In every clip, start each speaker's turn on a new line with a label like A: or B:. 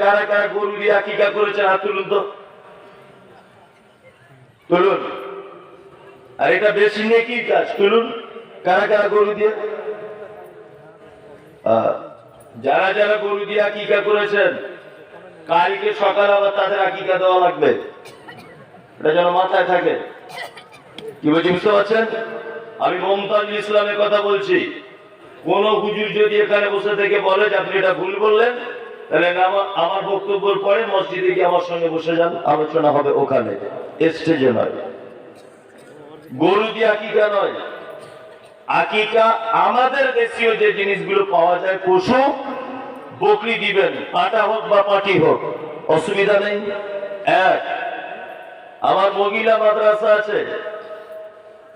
A: কারা কারা গরু করেছেন? হাত তুলুন তো। তুলুন। আর এটা বেশি নিয়ে কি কাজ? তুলুন। কারা কারা গরু যারা যারা গরু দিয়ে আকিকা করেছেন, কালকে সকাল আবার তাদের আকিকা দেওয়া লাগবে? এটা যেন মাথায় থাকে। কি বলছি, বুঝতে পারছেন? আমি মমতাজ ইসলামের কথা বলছি। কোন হুজুর যদি এখানে বসে থেকে বলে যে আপনি এটা ভুল বললেন আমার আমার বক্তব্যের পরে মসজিদে গিয়ে আমার সঙ্গে বসে যান, আলোচনা হবে ওখানে। স্টেজে নয়। গরু দিয়ে আকিকা নয়? আকিকা আমাদের দেশীয় যে জিনিসগুলো পাওয়া যায়, পশু, বকরি দিবেন, পাটা হোক বা পাটি হোক, অসুবিধা নেই। এক, আমার মহিলা মাদ্রাসা আছে।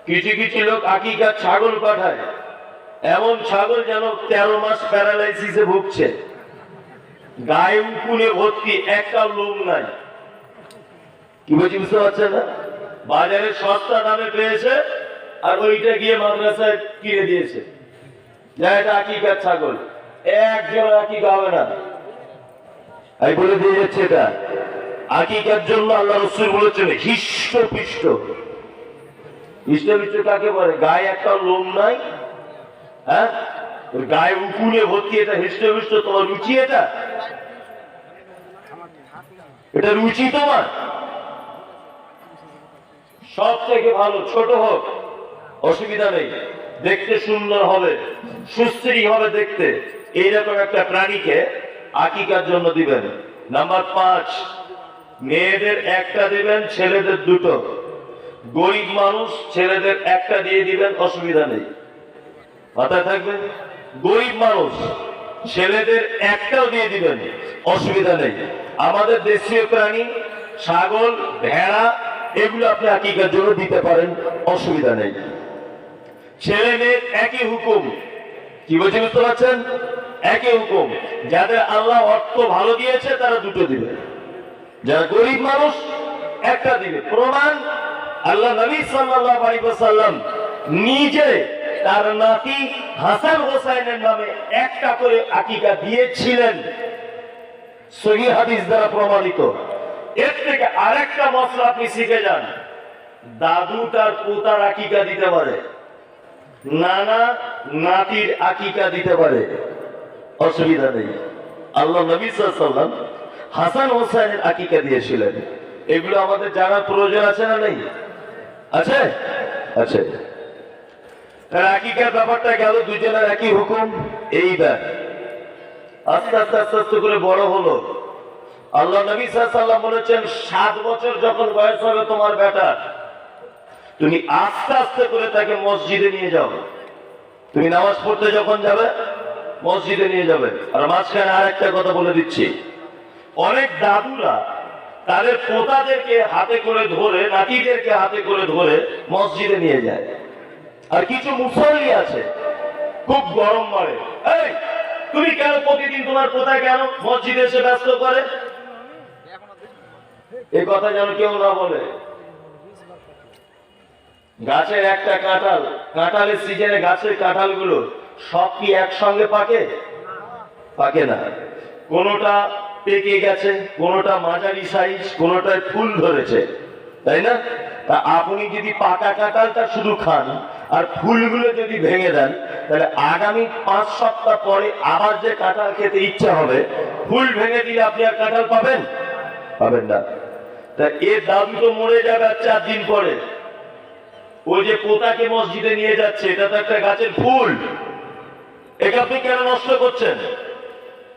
A: কিছু কিছু লোক আকিকা ছাগল পাঠায়। এমন ছাগল যেন তেরো মাস প্যারালাইসিসে ভুগছে। গায়ে উকুনে ভর্তি একটা লোম নাই। কি বলছি বুঝতে পারছেন না? বাজারে সস্তা দামে পেয়েছে আর ওইটা গিয়ে মাদ্রাসায় কিনে দিয়েছে। এটা আকিকার ছাগল। একজন আকিকা হবে না। আমি বলে দিয়ে এটা। আকিকার জন্য আল্লাহ রসুল বলেছেন হিষ্ট পিষ্ট হিষ্ট পিষ্ট কাকে বলে? গায়ে একটা লোম নাই হ্যাঁ? গায়ে উকুনে ভর্তি এটা তোমার রুচি এটা? এটা রুচি তোমার? সব থেকে ভালো, ছোট হোক, অসুবিধা নেই, দেখতে সুন্দর হবে সুস্থির হবে দেখতে। এইরকম একটা প্রাণীকে আকিকার জন্য দিবেন। নাম্বার পাঁচ, মেয়েদের একটা দিবেন, ছেলেদের দুটো। গরিব মানুষ ছেলেদের একটা দিয়ে দিবেন, অসুবিধা নেই। মাথায় থাকবে? গরিব মানুষ, ছেলেদের একটাও দিয়ে দিবেন, অসুবিধা নেই। আমাদের দেশীয় প্রাণী, ছাগল, ভেড়া, এগুলো আপনি আকিকার জন্য দিতে পারেন, অসুবিধা নেই। ছেলে মেয়ের একই হুকুম। কি বলছি বুঝতে পারছেন? একই হুকুম। যাদের আল্লাহ অর্থ ভালো দিয়েছে, তারা দুটো দিবে। যারা গরিব মানুষ, একটা দিবে। প্রমাণ, আল্লাহ নবী আলাইহি নিজে তার নাতি হাসান হোসাইনের নামে একটা করে আকিকা দিয়েছিলেন। সহি হাদিস দ্বারা প্রমাণিত। এর থেকে আরেকটা মশলা আপনি শিখে যান। দাদু তার পোতার আকিকা দিতে পারে। নানা নাতির আকিকা দিতে পারে। অসুবিধা নেই। আল্লাহ নবী সাল্লাম হাসান হোসেনের আকিকা দিয়েছিলেন। এগুলো আমাদের জানার প্রয়োজন আছে না নেই? আছে? আছে। আকিকার ব্যাপারটা গেল, দুজনের একই হুকুম। এই দেখ, আস্তে আস্তে আস্তে আস্তে করে বড় হলো। আল্লাহ নবী সাল্লাম বলেছেন, সাত বছর যখন বয়স হবে তোমার বেটার তুমি আস্তে আস্তে করে তাকে মসজিদে নিয়ে যাও। তুমি নামাজ পড়তে যখন যাবে, মসজিদে নিয়ে যাবে। আর মাঝখানে আর একটা কথা বলে দিচ্ছি। অনেক দাদুরা তাদের পোতাদেরকে হাতে করে ধরে, নাতিদেরকে হাতে করে ধরে মসজিদে নিয়ে যায়। আর কিছু মুসল্লি আছে, খুব গরম মারে এই, তুমি কেন প্রতিদিন তোমার পোতা কেন মসজিদে এসে ব্যস্ত করে? এ কথা যেন কেউ না বলে। গাছের একটা কাঁঠাল, কাঁঠালের সিজনে গাছের কাঁঠালগুলো সব কি একসঙ্গে পাকে? পাকে না। কোনোটা পেকে গেছে, কোনোটা মাঝারি সাইজ কোনোটায় ফুল ধরেছে, তাই না? তা আপনি যদি পাকা কাঁঠালটা শুধু খান আর ফুলগুলো যদি ভেঙে দেন, তাহলে আগামী পাঁচ সপ্তাহ পরে আবার যে কাঁঠাল খেতে ইচ্ছা হবে, ফুল ভেঙে দিলে আপনি আর কাঁঠাল পাবেন? পাবেন না। তা এ দাদু তো মরে যাবে আর চার দিন পরে। ও যে পোতাকে মসজিদে নিয়ে যাচ্ছে, এটা তো একটা গাছের ফুল। একে আপনি কেন নষ্ট করছেন?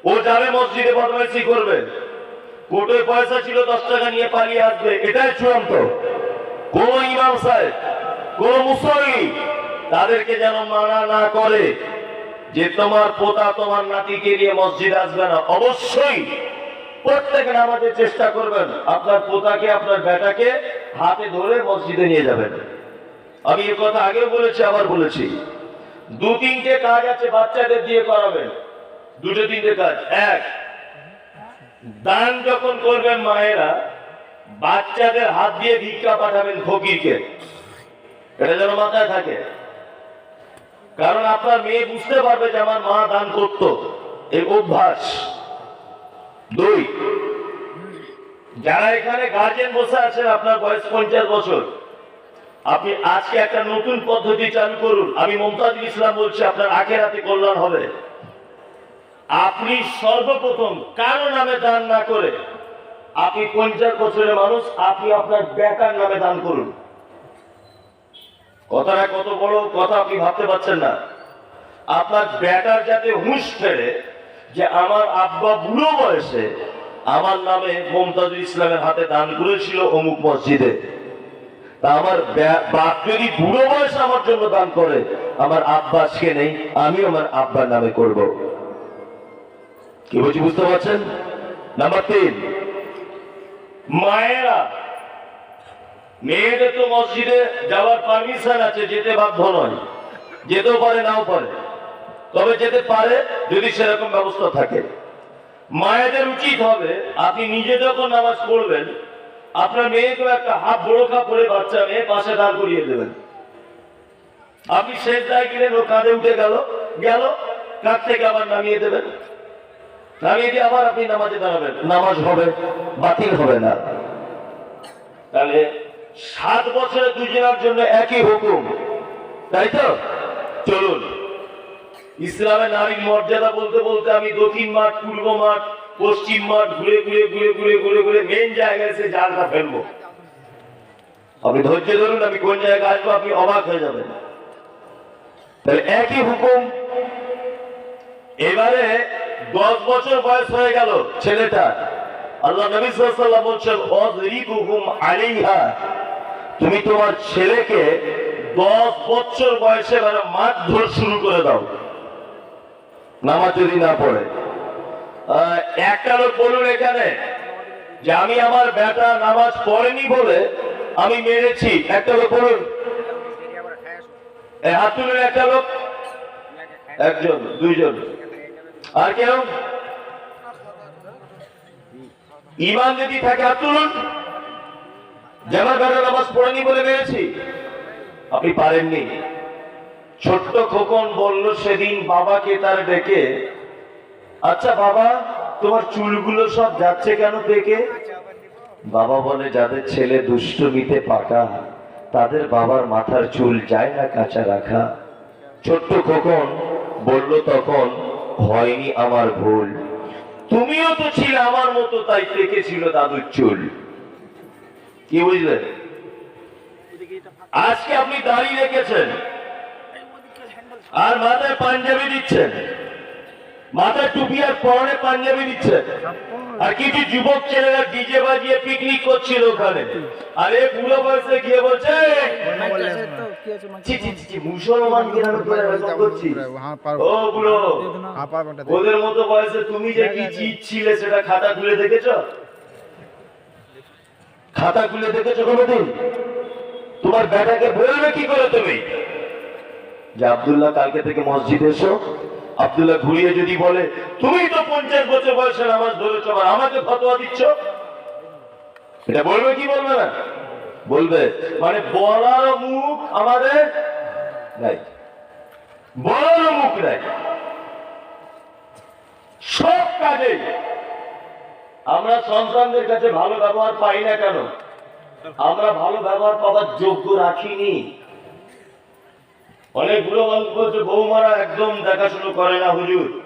A: ও যাবে মসজিদে বদমাইশি করবে। কোটোয় পয়সা ছিল, দশ টাকা নিয়ে পালিয়ে আসবে। এটাই চূড়ান্ত। কোন ইমাম সাহেব কোন মুসল্লি, তাদেরকে যেন মানা না করে যে তোমার পোতা তোমার নাতিকে নিয়ে মসজিদ আসবে না। অবশ্যই প্রত্যেক নামাজের চেষ্টা করবেন আপনার পোতাকে, আপনার বেটাকে হাতে ধরে মসজিদে নিয়ে যাবেন। আমি এ কথা আগেও বলেছি, আবার বলেছি। দু তিনটে কাজ আছে বাচ্চাদের দিয়ে করাবেন। দুটো তিনটে কাজ। এক, দান যখন করবেন মায়েরা বাচ্চাদের হাত দিয়ে ভিক্ষা পাঠাবেন ফকিরকে। এটা যেন মাথায় থাকে। কারণ আপনার মেয়ে বুঝতে পারবে যে আমার মা দান করতো। এই অভ্যাস। দুই, যারা এখানে গার্জেন বসে আছেন আপনার বয়স পঞ্চাশ বছর, আপনি আজকে একটা নতুন পদ্ধতি চালু করুন। আমি মমতাজ ইসলাম বলছি, আপনার আখের হাতে কল্যাণ হবে। আপনি সর্বপ্রথম কারও নামে দান না করে আপনি পঞ্চাশ বছরের মানুষ, আপনি আপনার বেকার নামে দান করুন। কথাটা কত বড় কথা আপনি ভাবতে পারছেন না। আপনার বেটার যাতে হুঁশ ফেরে যে আমার আব্বা বুড়ো বয়সে আমার নামে মমতাজুল ইসলামের হাতে দান করেছিল অমুক মসজিদে। তা আমার বাপ যদি বুড়ো বয়সে আমার জন্য দান করে, আমার আব্বা আজকে নেই আমি আমার আব্বার নামে করব। কি বলছি, বুঝতে পারছেন? নাম্বার তিন মায়েরা, মেয়েদের তো মসজিদে যাওয়ার পারমিশন আছে, যেতে বাধ্য নয়। যেতেও পারে, নাও পারে। তবে যেতে পারে যদি সেরকম ব্যবস্থা থাকে। মায়েদের উচিত হবে, আপনি নিজে যখন নামাজ পড়বেন, আপনার মেয়েকেও একটা হাফ বড় কাপড়ে বাচ্চা মেয়ে পাশে দাঁড় করিয়ে দেবেন। আপনি শেষ দায় গেলেন ও কাঁধে উঠে গেল গেল, কাঁধ থেকে আবার নামিয়ে দেবেন। নামিয়ে দিয়ে আবার আপনি নামাজে দাঁড়াবেন? নামাজ হবে, বাতিল হবে না। তাহলে সাত বছরের দুজনের জন্য একই হুকুম, তাই তো? চলুন। ইসলামের নারীর মর্যাদা বলতে বলতে আমি দক্ষিণ মাঠ, পূর্ব মাঠ, পশ্চিম মাঠ ঘুরে ঘুরে ঘুরে ঘুরে ঘুরে ঘুরে মেন জায়গায় এসে জালটা ফেলব। আপনি ধৈর্য ধরুন, আমি কোন জায়গায় আসব, আপনি অবাক হয়ে যাবেন। তাহলে একই হুকুম, এবারে দশ বছর বয়স হয়ে গেল ছেলেটা। আল্লাহ নবী সাল্লাল্লাহু বলছেন, অযরিবুহুম আলাইহা। তুমি তোমার ছেলেকে দশ বছর বয়সে এবারে মারধর শুরু করে দাও। নামাজ যদি না পড়ে। একটা লোক বলুন এখানে যে আমি আমার বেটা নামাজ পড়েনি বলে আমি মেরেছি। একটা লোক বলুন হাত তুলুন একটা লোক একজন, দুইজন। আর কেউ? ইমান যদি থাকে হাত তুলুন। আমার নামাজ পড়েনি বলে মেরেছি আপনি পারেননি। ছোট্ট খোকন বলল, সেদিন বাবাকে তার ডেকে আচ্ছা বাবা, তোমার চুলগুলো সব যাচ্ছে কেন দেখে বাবা বলে, যাদের ছেলে দুষ্টমিতে পাকা, তাদের বাবার মাথার চুল যায় না কাঁচা রাখা। ছোট্ট খোকন বলল, তখন হয়নি আমার ভুল। তুমিও তো ছিল আমার মতো, তাই পেকেছিল দাদুর চুল। কি বুঝলেন আজকে আপনি দাঁড়িয়ে রেখেছেন। আর মাথায় পাঞ্জাবি দিচ্ছেন। মাথায় টুপি আর পরনে পাঞ্জাবি দিচ্ছেন। আর কিছু যুবক ছেলেরা ডিজে বাজিয়ে পিকনিক করছিল ওখানে। আর এই বুড়ো বয়সে গিয়ে বলছে মুসলমান ও ওদের মতো বয়সে তুমি যে কি ছিলে সেটা খাতা খুলে দেখেছ? খাতা খুলে দেখেছ কোনোদিন? তোমার বেটাকে বলবে কি করে তুমি? যে আবদুল্লাহ কালকে থেকে মসজিদ এসো। আব্দুল্লাহ ঘুরিয়ে যদি বলে তুমি তো পঞ্চাশ বছর বয়সে নামাজ ধরেছো আর আমাকে ফতোয়া দিচ্ছ? এটা বলবে কি বলবে না? বলবে মানে বলার মুখ আমাদের নাই। বলার মুখ নাই। সব কাজে আমরা সন্তানদের কাছে ভালো ব্যবহার পাই না কেন? আমরা ভালো ব্যবহার পাওয়ার যোগ্য রাখিনি। অনেকগুলো মানুষ বলছে, বৌমারা একদম দেখাশুনো করে না হুজুর।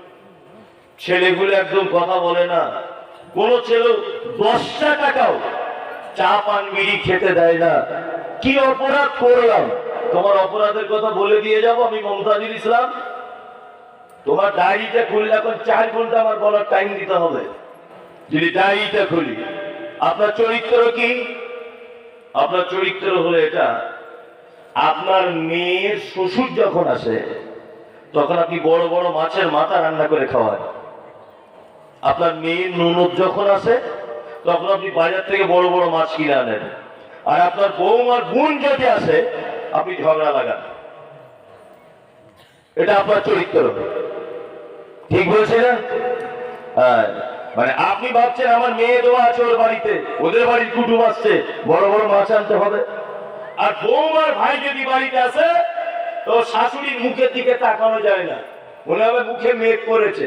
A: ছেলেগুলো একদম কথা বলে না। কোন ছেলে দশটা টাকাও চা, পান, বিড়ি খেতে দেয় না। কি অপরাধ করলাম? তোমার অপরাধের কথা বলে দিয়ে যাব আমি মমতাজুল ইসলাম? তোমার ডায়েরিটা খুললে এখন চার ঘণ্টা আমার বলার টাইম দিতে হবে। যদি ডায়েরিটা খুলি, আপনার চরিত্র কি? আপনার চরিত্র হলো এটা। আপনার মেয়ের শ্বশুর যখন আসে, তখন আপনি বড় বড় মাছের মাথা রান্না করে খাওয়ান। আপনার মেয়ের ননদ যখন আসে, তখন আপনি বাজার থেকে বড় বড় মাছ কিনে আনেন। আর আপনার বৌমার বোন যদি আসে, আপনি ঝগড়া লাগান। এটা আপনার চরিত্র। ঠিক বলছি না হ্যাঁ মানে আপনি ভাবছেন আমার মেয়ে দেওয়া আছে ওর বাড়িতে, ওদের বাড়ির কুটুম আসছে, বড় বড় মাছ আনতে হবে। আর বৌমার ভাই যদি বাড়িতে আসে, তো শাশুড়ির মুখের দিকে তাকানো যায় না। মনে হবে মুখে মেঘ করেছে।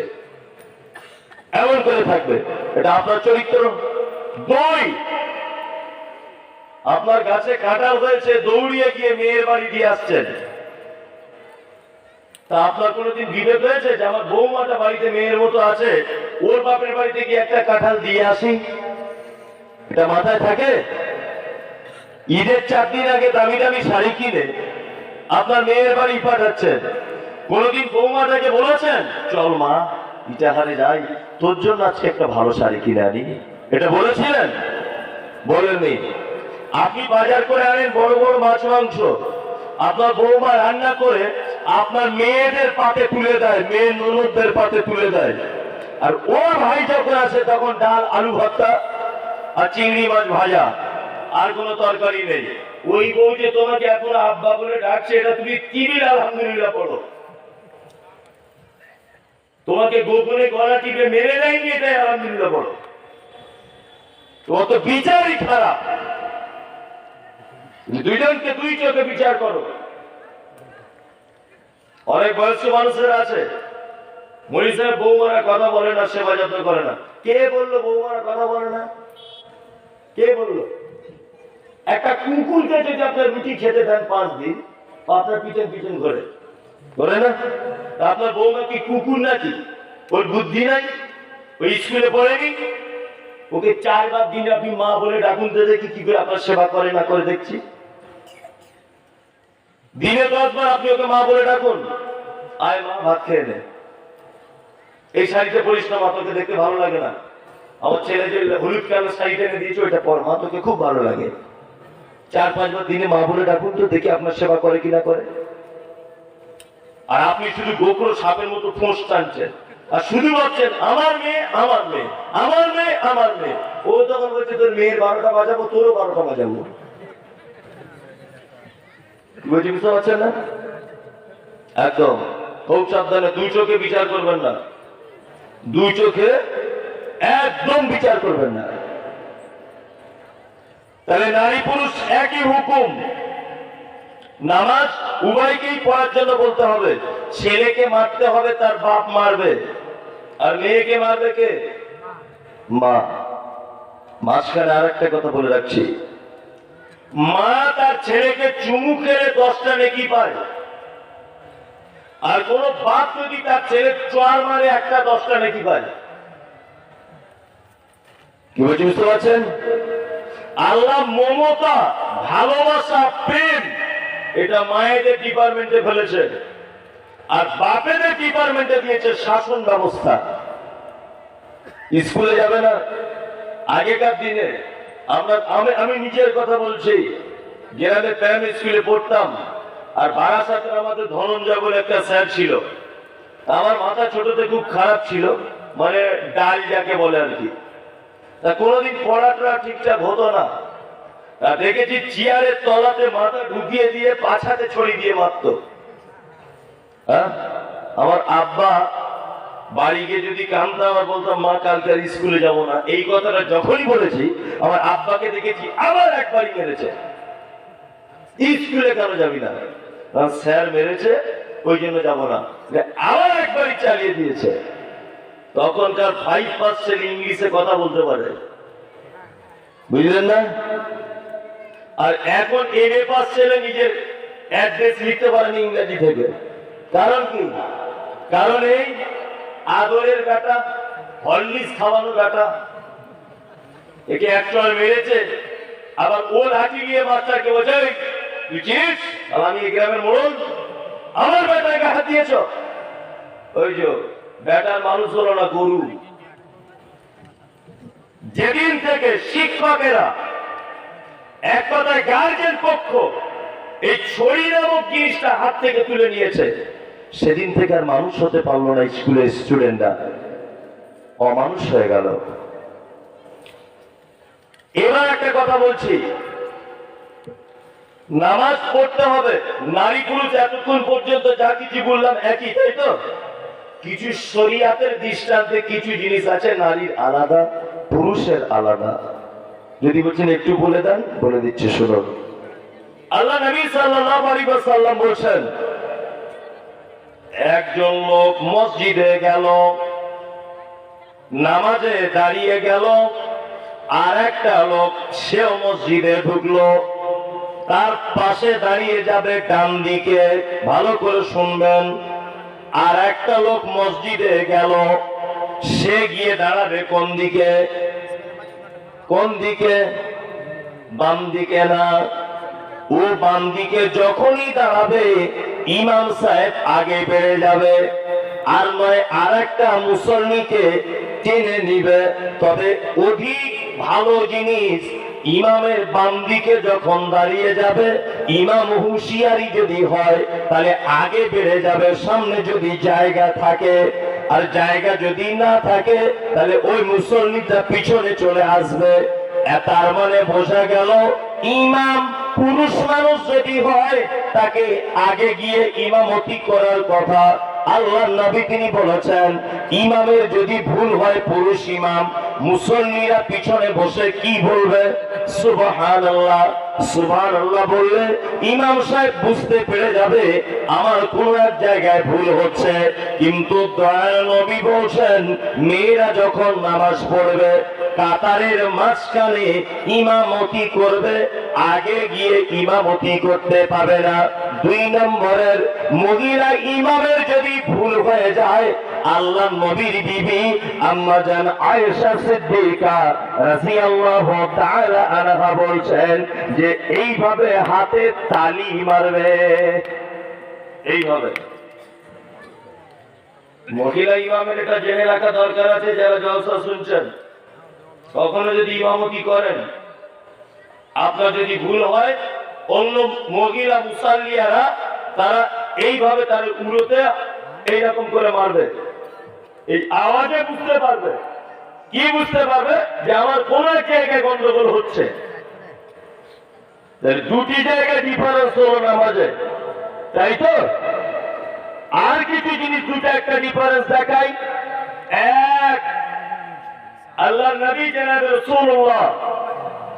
A: এমন করে থাকবে। এটা আপনার চরিত্র দুই আপনার গাছে কাঁঠাল হয়েছে, দৌড়িয়ে গিয়ে মেয়ের বাড়ি দিয়ে আসছেন। তা আপনার কোনোদিন বিবেক হয়েছে যে আমার বৌমাটা বাড়িতে মেয়ের মতো আছে, ওর বাপের বাড়িতে গিয়ে একটা কাঁঠাল দিয়ে আসি? এটা মাথায় থাকে? ঈদের চার দিন আগে দামি দামি শাড়ি কিনে আপনার মেয়ের বাড়ি পাঠাচ্ছেন। কোনোদিন বৌমাটাকে বলেছেন, চল মা, ইটাহারে যাই, তোর জন্য আজকে একটা ভালো শাড়ি কিনে আনি। এটা বলেছিলেন? বলেননি। আপনি বাজার করে আনেন বড় বড় মাছ মাংস। আপনার বৌমা রান্না করে আপনার মেয়েদের পাতে তুলে দেয়, মেয়ের ননদদের পাতে তুলে দেয়। আর ওর ভাই যখন আসে, তখন ডাল, আলু ভর্তা আর চিংড়ি মাছ ভাজা। আর কোনো তরকারি নেই। ওই বউ যে তোমাকে এখন আব্বা বলে ডাকছে, এটা তুমি টিভির আলহামদুলিল্লাহ পড়ো তোমাকে গোপনে গলা টিপে মেরে দেয়নি, এটাই আলহামদুলিল্লাহ পড়ো তোমার বিচারই খারাপ। দুইজনকে দুই চোখে বিচার করো। অনেক বয়স্ক মানুষের আছে। মরিস সাহেব বৌমারা কথা বলে না, সেবা যত্ন করে না। কে বলল বৌমারা কথা বলে না? কে বলল? একটা কুকুরকে যদি আপনার রুটি খেতে দেন পাঁচ দিন আপনার পিছন পিছন করে বলে না? আপনার বৌমা কি কুকুর নাকি? ওর বুদ্ধি নাই? ওই স্কুলে পড়েনি? ওকে চারবার দিন আপনি মা বলে ডাকুন, তো দেখি কি করে আপনার সেবা করে না করে দেখছি। দিনে দশবার আপনি ওকে মা বলে ডাকুন, আয় মা, ভাত খেয়ে নে। এই শাড়িতে পরিস না তোকে দেখতে ভালো লাগে না। আমার ছেলে যে হলুদ কালার শাড়িটা এনে দিয়েছে, ওইটা পর মা, তোকে খুব ভালো লাগে। চার পাঁচবার দিনে মা বলে ডাকুন তো দেখি আপনার সেবা করে কিনা করে। আর আপনি শুধু গোকুল সাপের মতো ফোঁস টানছেন। আর শুধু ভাবছেন, আমার মেয়ে আমার মেয়ে আমার মেয়ে আমার মেয়ে। ও তখন বলছে, তোর মেয়ের বারোটা বাজাবো, তোরও বারোটা বাজাবো। কি বুঝতে পারছেন না? একদম। খুব সাবধানে দুই চোখে বিচার করবেন না। দুই চোখে একদম বিচার করবেন না। তাহলে নারী পুরুষ একই হুকুম। নামাজ উভয়কেই পড়ার জন্য বলতে হবে। ছেলেকে মারতে হবে, তার বাপ মারবে। আর মেয়েকে মারবে কে? মা। মাঝখানে আর একটা কথা বলে রাখছি। মা তার ছেলেকে চুমু খেলে দশটা নেকি পায়। আর কোন বাপ যদি তার ছেলে চোয়ার মারে, একটা দশটা নেকি পায়। কি বলছি, বুঝতে পারছেন? আল্লাহ মমতা, ভালোবাসা, প্রেম, এটা মায়েদের ডিপার্টমেন্টে ফেলেছে। আর বাপেদের ডিপার্টমেন্টে দিয়েছে শাসন ব্যবস্থা। স্কুলে যাবে না। আগেকার দিনে আমরা, আমি আমি নিজের কথা বলছি, গ্রামে প্রাইমারি স্কুলে পড়তাম, আর বারাসাতের আমাদের ধনঞ্জয় বলে একটা স্যার ছিল। আমার মাথা ছোটতে খুব খারাপ ছিল মানে ডাল যাকে বলে আর কি। তা কোনোদিন পড়াটা ঠিকঠাক হতো না। দেখেছি চেয়ারের তলাতে মাথা ঢুকিয়ে দিয়ে পাছাতে ছড়িয়ে দিয়ে মারত। হ্যাঁ? আমার আব্বা বাড়ি গিয়ে যদি কামতাম আর বলতাম মা কালকে আর স্কুলে যাব না। এই কথাটা যখনই বলেছি, আমার আব্বাকে দেখেছি, আবার একবারই মেরেছে। স্কুলে কেন যাবি না? স্যার মেরেছে, ওই জন্য যাব না। আবার একবারই চালিয়ে দিয়েছে। তখনকার ফাইভ পার্সেন্ট ইংলিশে কথা বলতে পারে। বুঝলেন না? আর এখন এম এ পাস ছেলে নিজের অ্যাড্রেস লিখতে পারেনি ইংরেজি থেকে। কারণ কি? কারণ এই আদরের বেটা হরলিক্স খাওয়ানো বেটা। একে একচল মেরেছে আবার ও লাঠি গিয়ে বাচ্চাকে "এই, তুই আমি গ্রামের মোড়ল। আমার বেটাকে হাত দিয়েছ ওই যে বেটার মানুষ হলো না গরু। যেদিন থেকে শিক্ষকেরা এক কথায় গার্জেন পক্ষ এই ছড়ি নামক জিনিসটা হাত থেকে তুলে নিয়েছে, সেদিন থেকে আর মানুষ হতে পারল না স্কুলের স্টুডেন্টরা অমানুষ হয়ে গেল। এবার একটা কথা বলছি। নামাজ পড়তে হবে নারী পুরুষ এতক্ষণ পর্যন্ত যা কিছু বললাম একই, তাই তো? কিছু শরিয়াতের দৃষ্টান্তে কিছু জিনিস আছে, নারীর আলাদা, পুরুষের আলাদা। যদি বলছেন একটু বলে দেন, বলে দিচ্ছি, শুনুন। আল্লাহ নবী সাল্লাল্লাহু আলাইহি ওয়াসাল্লাম বলছেন, একজন লোক মসজিদে গেল, নামাজে দাঁড়িয়ে গেল, আর একটা লোক সেও মসজিদে ঢুকলো। তার পাশে দাঁড়িয়ে যাবে, ডান দিকে। ভালো করে শুনবেন। আর একটা লোক মসজিদে গেল। সে গিয়ে দাঁড়াবে কোন দিকে? কোন দিকে? বাম দিকে না? ও বাম দিকে যখনই দাঁড়াবে, ইমাম সাহেব আগে বেড়ে যাবে। আর নয় আর একটা মুসল্লিকে টেনে নিবে। তবে অধিক ভালো জিনিস ইমামের বাম দিকে যখন দাঁড়িয়ে যাবে ইমাম হুঁশিয়ারি যদি হয়, তাহলে আগে বেড়ে যাবে, সামনে যদি জায়গা থাকে। আর জায়গা যদি না থাকে, তাহলে ওই মুসল্লিটা পিছনে চলে আসবে। তার মানে বোঝা গেল, ইমাম পুরুষ মানুষ যদি হয়, তাকে আগে গিয়ে ইমামতি করার কথা আল্লাহ নবী তিনি বলেছেন, ইমামের যদি ভুল হয় পুরুষ ইমাম, মুসল্লিরা পিছনে বসে কি বলবে? সুবহান আল্লাহ সুবহান আল্লাহ বললে, ইমাম সাহেব বুঝতে পেরে যাবে, আমার কোন এক জায়গায় ভুল হচ্ছে। কিন্তু দয়াল নবী বলছেন, মেয়েরা যখন নামাজ পড়বে, কাতারের মাঝখানে ইমামতি করবে, আগে গিয়ে ইমামতি করতে পারবে না। দুই নম্বরের মহিলা ইমামের যদি ভুল হয়ে যায় আল্লাহ নবীর বিবি আম্মা জান আয়েশা সিদ্দিকা রাদিয়াল্লাহু তাআলা আনহা বলছেন যে এইভাবে হাতে তালি মারবে। এইভাবে। মহিলা ইমামের এটা জেনে রাখা দরকার আছে যারা জলসা শুনছেন। কখনো যদি ইমামতি করেন, আপনার যদি ভুল হয়, অন্য মহিলা মুসাল্লিয়ারা তারা এইভাবে তার উড়োতে এইরকম করে মারবে। এই আওয়াজে বুঝতে পারবে। কি বুঝতে পারবে? যে আমার কোন জায়গায় গন্ডগোল হচ্ছে। দুটি জায়গায় ডিফারেন্স হলো নামাজে। তাই তো? আর কিছু জিনিস দুটো একটা ডিফারেন্স দেখাই। এক আল্লাহ নবী জনাব রাসূলুল্লাহ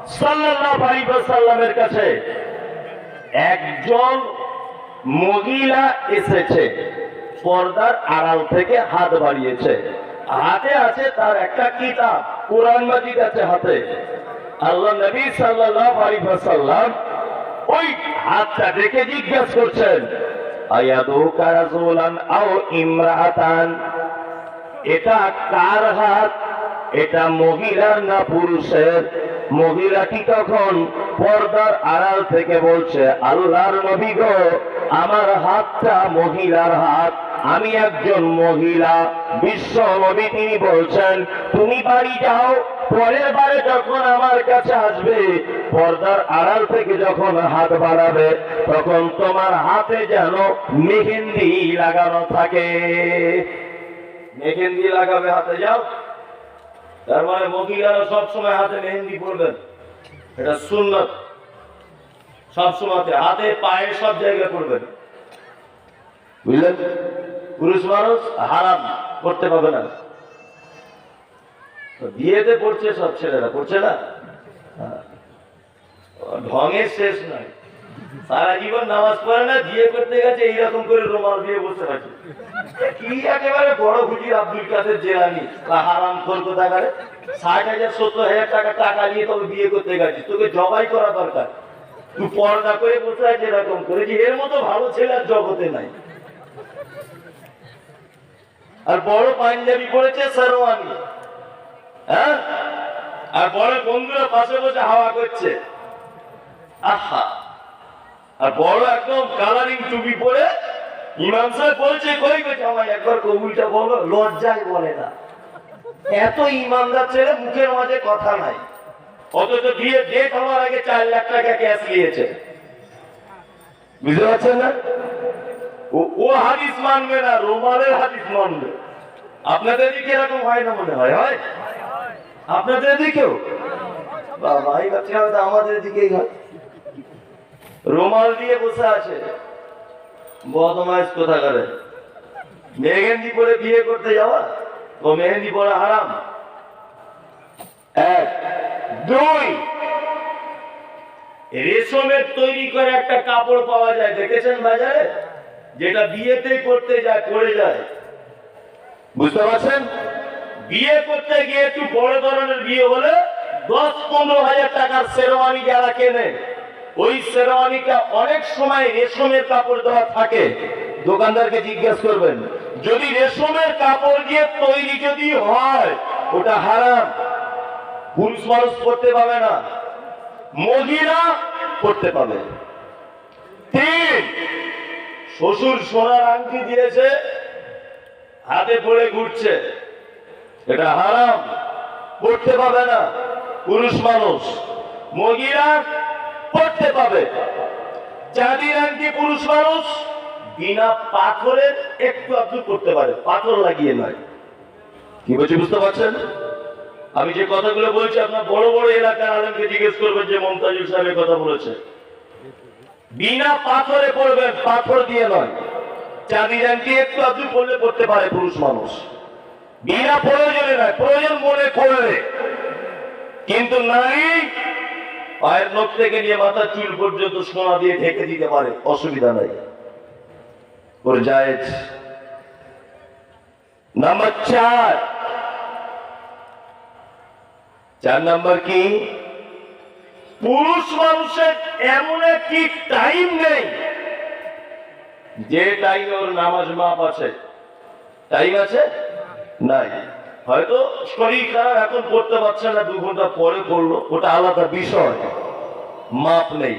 A: সাল্লাল্লাহু আলাইহি ওয়াসাল্লামের কাছে একজন মহিলা এসেছে। পর্দার আড়াল থেকে হাত বাড়িয়েছে। হাতে আছে তার একটা কিতাব, কোরআন মাজিদ আছে হাতে। আল্লাহ নবী সাল্লাল্লাহু আলাইহি ওয়াসাল্লাম ওই হাতটা দেখে জিজ্ঞাসা করছেন, আয়াদুকা রাসূলান আও ইমরাতান? এটা কার হাত? এটা মহিলার না পুরুষের? মহিলাটি তখন পর্দার আড়াল থেকে বলছে, আল্লাহর নবী গো, আমার হাতটা মহিলার হাত। আমি একজন মহিলা, বিশ্ব নবী তিনি বলছেন, তুমি বাড়ি যাও, পরের বারে যখন আমার কাছে আসবে, পর্দার আড়াল থেকে যখন হাত বাড়াবে, তখন তোমার হাতে যেন মেহেন্দি লাগানো থাকে। মেহেন্দি লাগাবে হাতে, যাও। তার মানে মহিলারা সবসময় হাতে মেহেন্দি পরবেন। এটা সুন্নত। সবসময় হাতে পায়ে সব জায়গায় পড়বেন বুঝলেন? পুরুষ মানুষ হারাম করতে পারবে না। বিয়েতে পড়ছে সব ছেলেরা, পড়ছে না। ঢঙের শেষ নাই। সারা জীবন নামাজ পড়ে না, বিয়ে করতে গেছে, এইরকম করে রোমাল দিয়ে বসে আছে। কি একেবারে বড় খুঁজির আব্দুল কাদের জেলানি? হারাম করব দেখারে ষাট হাজার, সত্তর হাজার টাকা টাকা নিয়ে তবে বিয়ে করতে গেছিস তোকে জবাই করা দরকার। তুই পর্দা করে বসে আছে এরকম করে যে এর মতো ভালো ছেলে আর জগতে নাই। আর বড় পাঞ্জাবি পড়েছে সারোয়ানি। হ্যাঁ? আর বড় বন্ধুরা পাশে বসে হাওয়া করছে। আহা! আর বড় একদম কালারিং টুপি পরে ইমাম সাহেব বলছে, কই গেছে আমায় একবার কবুলটা বলো, লজ্জায় বলে না। এত ইমানদার ছেলে মুখের মাঝে কথা নাই। অথচ বিয়ে ডেট হওয়ার আগে চার লাখ টাকা ক্যাশ নিয়েছে। বুঝতে পারছেন না? ও হাদিস মানবে না রোমালের হাদিস মানবে। আপনাদের দিকে এরকম হয় না মনে হয় হয়? আপনাদের দিকেও? বাবা এই বাচ্চা আমাদের দিকেই হয়। রুমাল দিয়ে বসে আছে। বদমাইশ কোথা করে মেহেন্দি পরে বিয়ে করতে যাওয়া? ও, মেহেন্দি পরে হারাম। এক, দুই। রেশমের তৈরি করে একটা কাপড় পাওয়া যায়, দেখেছেন বাজারে? যেটা বিয়েতেই করতে যায় করে যায়। বুঝতে পারছেন? বিয়ে করতে গিয়ে একটু বড় ধরনের বিয়ে হলে দশ পনেরো হাজার টাকার শেরওয়ানি যারা কেনে, ওই শেরওয়ানিটা অনেক সময় রেশমের কাপড় দেওয়া থাকে। দোকানদারকে জিজ্ঞেস করবেন, যদি রেশমের কাপড় দিয়ে তৈরি যদি হয়, ওটা হারাম। পুরুষ মানুষ করতে পাবে না, মহিলা করতে পাবে। তিন শ্বশুর সোনার আংটি দিয়েছে, হাতে পড়ে ঘুরছে। এটা হারাম, পড়তে পাবে না, পুরুষ মানুষ। মহিলা পড়তে পাবে। চাঁদির আংটি পুরুষ মানুষ বিনা পাথরের একটু একটু করতে পারে, পাথর লাগিয়ে নয়। কি বলছি, বুঝতে পারছেন? আমি যে কথাগুলো বলছি, আপনার বড় বড় এলাকার আলমকে জিজ্ঞেস করবেন যে মমতাজুল সাহেবের কথা বলেছে। বিনা পাথরে পড়বেন পাথর দিয়ে নয়। চাঁদির আংটি একটু আধটু পড়লে পড়তে পারে পুরুষ মানুষ। বিনা প্রয়োজনে নয়, প্রয়োজন মনে করলে কিন্তু নারী পায়ের নখ থেকে নিয়ে মাথার চুল পর্যন্ত সোনা দিয়ে ঢেকে দিতে পারে, অসুবিধা নাই। ওর জায়েজ। নাম্বার চার। চার নাম্বার কি? পুরুষ মানুষের এমন একটি টাইম নেই যে টাইম ওর নামাজ মাপ আছে। টাইম আছে? নাই। হয়তো শরীর খারাপ এখন পড়তে পারছে না, দু ঘণ্টা পরে পড়ল ওটা আলাদা বিষয়। মাপ নেই।